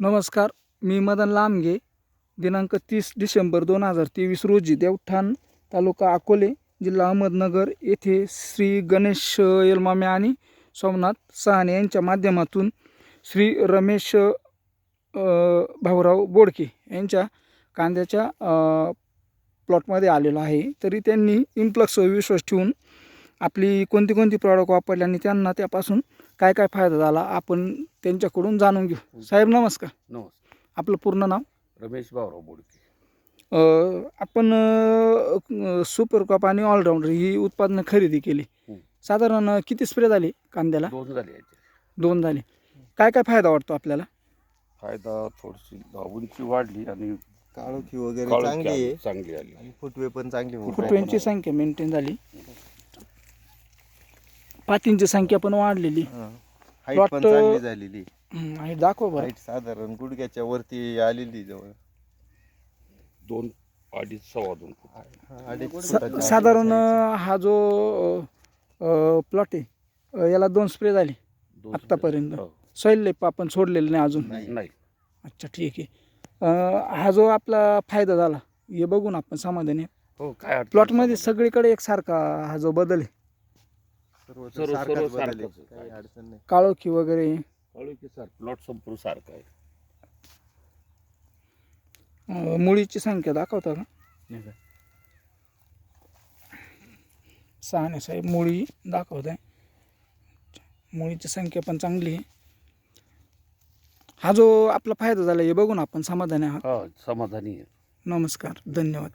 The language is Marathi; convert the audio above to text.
नमस्कार मी मदन लांबगे दिनांक तीस डिसेंबर दोन हजार तेवीस रोजी देवठाण तालुका अकोले जिल्हा अहमदनगर येथे श्री गणेश येलमामे आणि सोमनाथ सहाने यांच्या माध्यमातून श्री रमेश भाऊराव बोडके यांच्या कांद्याच्या प्लॉटमध्ये आलेलो आहे. तरी त्यांनी इम्प्लक्सवर विश्वास ठेवून आपली कोणती कोणती प्रॉडक्ट वापरली आणि त्यांना त्यापासून काय काय फायदा झाला आपण त्यांच्याकडून जाणून घेऊ. साहेब नमस्कार. नमस्कार. आपलं पूर्ण नाव? रमेश भाऊराव बोडके. अ, आपण अ, सुपर क्रॉप आणि ऑलराऊंडर ही उत्पादनं खरेदी केली. हं. साधारण किती स्प्रे झाले कांद्याला? दोन झाले याचे. दोन झाले. काय काय फायदा वाटतो आपल्याला? फायदा थोडीशी उंची वाढली आणि काळोखी वगैरे काळोखी चांगली आहे. चांगली आली. आणि फुटवे पण चांगली. फुटव्यांची संख्या मेंटेन झाली. पातींची संख्या पण वाढलेली. Plot, चांगली झालेली. आणि दाखव बरं. हाईट साधारण गुडघ्याच्या वरती आलेली जवळ. दोन अडीच सव्वा दोन फूट. हा, अडीच सा- फुटाच्या साधारण अ, हा जो प्लॉट आहे अ, याला दोन स्प्रे झाले दोन आत्तापर्यंत. हो. सॉईल आपण सोडलेलं नाही अजून. नाही. अच्छा ठीक आहे. अ, हा जो आपला फायदा झाला हे बघून आपण समाधानी आहे. हो काय अडचण प्लॉटमध्ये नाही. सगळीकडे एकसारखा हा जो बदल आहे. सर्व सर्व- सारखाच सर्व बदल आहे. सारखंच आहे. काही अडचण नाही. काळोखी वगैरे? कळू की सर प्लॉट संपूर्ण सारखा आहे. अ, मुळीची संख्या दाखवता का? सहाने साहेब मुळी दाखवत आहे. मुळीची संख्या पण चांगली आहे. हा जो आपला फायदा झाला हे बघून आपण समाधानी आहात. हा समाधानी आहे. नमस्कार धन्यवाद.